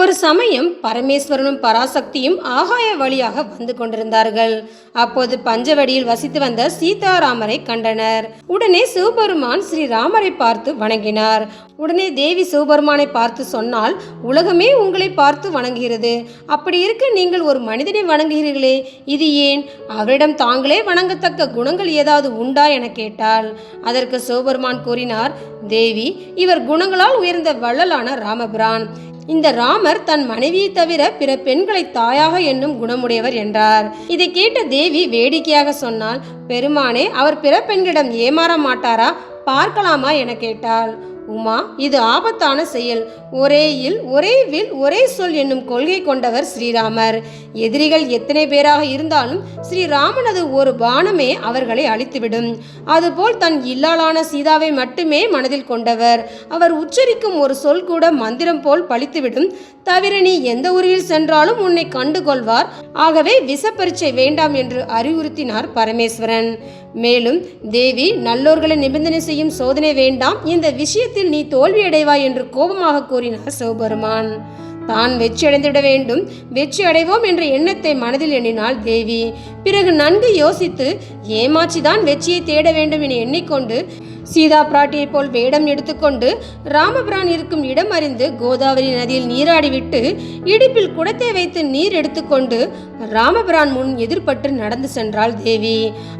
ஒரு சமயம் பரமேஸ்வரனும் பராசக்தியும் ஆகாய வழியாக வந்து கொண்டிருந்தார்கள். அப்போது பஞ்சவடியில் வசித்து வந்த சீதாராமரை கண்டனர். உடனே சிவபெருமான் ஸ்ரீராமரை பார்த்து வணங்கினார். உடனே தேவி சிவபெருமானை பார்த்து சொன்னால் உலகமே உங்களை பார்த்து வணங்குகிறது. அப்படி இருக்க நீங்கள் ஒரு மனிதனை வணங்குகிறீர்களே இது ஏன்? அவரிடம் தாங்களே வணங்கத்தக்க குணங்கள் ஏதாவது உண்டா? என கேட்டாள். அதற்கு சிவபெருமான் கூறினார் தேவி இவர் குணங்களால் உயர்ந்த வள்ளலான ராமபிரான். இந்த ராமர் தன் மனைவியை தவிர பிற பெண்களை தாயாக என்னும் குணமுடையவர் என்றார். இதை கேட்ட தேவி வேடிக்கையாக சொன்னால் பெருமானே அவர் பிற பெண்களிடம் ஏமாற மாட்டாரா? பார்க்கலாமா? என கேட்டாள். உமா இது ஆபத்தான செயல். ஒரே இல் ஒரே வில் ஒரே சொல் என்னும் கொள்கை கொண்டவர் ஸ்ரீராமர். எதிரிகள் எத்தனை பேராக இருந்தாலும் ஸ்ரீராமனது ஒரு பானமே அவர்களை அழித்துவிடும். அதுபோல் தன் இல்லாளான சீதாவை மட்டுமே மனதில் கொண்டவர். அவர் உச்சரிக்கும் ஒரு சொல் கூட மந்திரம் போல் பழித்துவிடும். தவிர நீ எந்த ஊரில் சென்றாலும் உன்னை கண்டு கொள்வார் ஆகவே விஷப்பரீட்சை வேண்டாம் என்று அறிவுறுத்தினார் பரமேஸ்வரன். மேலும் தேவி நல்லோர்களை நிபந்தனை செய்யும் சோதனை வேண்டாம். இந்த விஷயத்தில் நீ தோல்வியடைவாய் என்று கோபமாக கூறினார் சிவபெருமான். தான் வெற்றி அடைந்துவிட வேண்டும். வெற்றி அடைவோம் என்ற எண்ணத்தை மனதில் எண்ணினாள் தேவி. பிறகு நன்கு யோசித்து ஏமாற்றிதான் வெற்றியை தேட வேண்டும் என எண்ணிக்கொண்டு சீதா பிராட்டியைப் போல் வேடம் எடுத்துக்கொண்டு ராமபிரான் இருக்கும் இடம் அறிந்து கோதாவரி நதியில் நீராடிவிட்டு இடுப்பில் குடத்தை வைத்து நீர் எடுத்துக்கொண்டு ராமபிரான் முன் எதிர்பட்டு நடந்து சென்றாள் தேவி.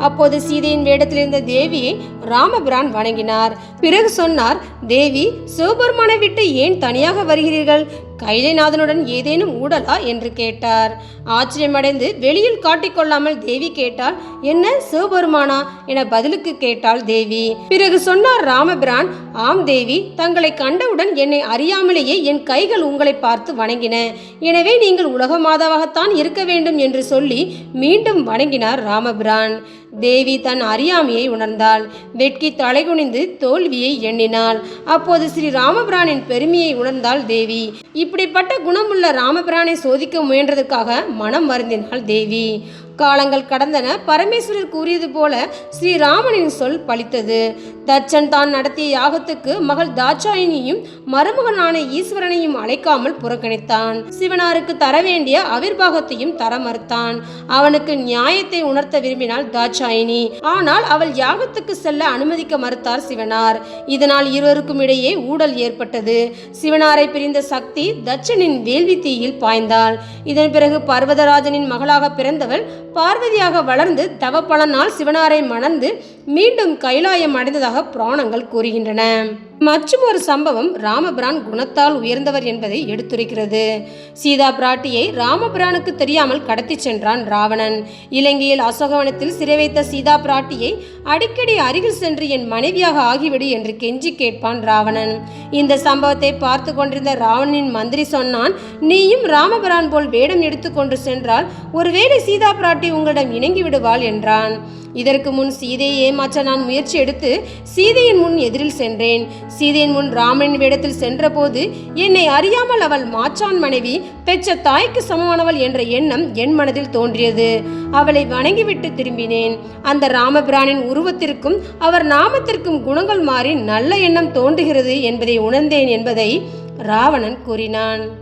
அப்போது சீதையின் வேடத்தில் இருந்த தேவியை ராமபிரான் வணங்கினார். பிறகு சொன்னார் தேவி சிவபெருமானை விட்டு ஏன் தனியாக வருகிறீர்கள்? கைலைநாதனுடன் ஏதேனும் ஊடலா? என்று கேட்டார். ஆச்சரியமடைந்து வெளியில் காட்டிக்கொள்ளாமல் தேவி கேட்டால் என்ன சிவபெருமானா? என பதிலுக்கு கேட்டாள் தேவி. பிறகு சொன்னார் ராமபிரான் ஆம் தேவி தங்களை கண்டவுடன் என்னை அறியாமலேயே என் கைகள் உங்களை பார்த்து வணங்கின. எனவே நீங்கள் உலக மாதாவாகத்தான் இருக்க வேண்டும் என்று சொல்லி மீண்டும் வணங்கினார் ராமபிரான். தேவி தன் அறியாமையை உணர்ந்தாள். வெட்கி தலைகுனிந்து தோல்வியை எண்ணினாள். அப்போது ஸ்ரீ ராமபிரானின் பெருமையை உணர்ந்தாள் தேவி. இப்படிப்பட்ட குணமுள்ள ராமபிரானை சோதிக்க முயன்றதுக்காக மனம் வருந்தினாள் தேவி. காலங்கள் கடந்தன. பரமேஸ்வரர் கூறியது போல ஸ்ரீராமனின் சொல் பலித்தது தச்சன் தான் நடத்திய யாகத்துக்கு மகள் தாட்சாயினியும் மருமகனான ஈஸ்வரனையும் அழைக்காமல் புறக்கணித்தான். சிவனாருக்கு தர வேண்டிய அவிர்வாகத்தையும் தர மறுத்தான். அவனுக்கு நியாயத்தை உணர்த்த விரும்பினாள் தாட்சாயினி ஆனால் அவள் யாகத்துக்கு செல்ல அனுமதிக்க மறுத்தார் சிவனார். இதனால் இருவருக்கும் இடையே ஊடல் ஏற்பட்டது. சிவனாரை பிரிந்த சக்தி தச்சனின் வேள்வி தீயில் பாய்ந்தாள். இதன் பிறகு பர்வதராஜனின் மகளாக பிறந்தவள் பார்வதியாக வளர்ந்து தவ பலனால் சிவனாரை மணந்து மீண்டும் கைலாயம் அடைந்ததாக புராணங்கள் கூறுகின்றன. மற்றும் ஒரு சம்பவம் ராமபிரான் குணத்தால் உயர்ந்தவர் என்பதை எடுத்துரைக்கிறது. சீதா பிராட்டியை ராமபிரானுக்கு தெரியாமல் கடத்தி சென்றான் ராவணன். இலங்கையில் அசோகவனத்தில் சிறை வைத்த சீதா பிராட்டியை அடிக்கடி அருகில் சென்று என் மனைவியாக ஆகிவிடு என்று கெஞ்சி கேட்பான் ராவணன். இந்த சம்பவத்தை பார்த்து கொண்டிருந்த ராவணனின் மந்திரி சொன்னான் நீயும் ராமபிரான் போல் வேடம் எடுத்துக்கொண்டு சென்றால் ஒருவேளை சீதா பிராட்டி உங்களிடம் இணங்கி விடுவாள் என்றான். இதற்கு முன் சீதையை ஏமாற்ற நான் முயற்சி எடுத்து சீதையின் முன் எதிரில் சென்றேன். சீதையின் முன் ராமனின் வேடத்தில் சென்றபோது என்னை அறியாமல் அவள் மாச்சான் மனைவி பெற்ற தாய்க்கு சமமானவள் என்ற எண்ணம் என் மனதில் தோன்றியது. அவளை வணங்கிவிட்டு திரும்பினேன். அந்த ராமபிரானின் உருவத்திற்கும் அவர் நாமத்திற்கும் குணங்கள் மாறி நல்ல எண்ணம் தோன்றுகிறது என்பதை உணர்ந்தேன் என்பதை ராவணன் கூறினான்.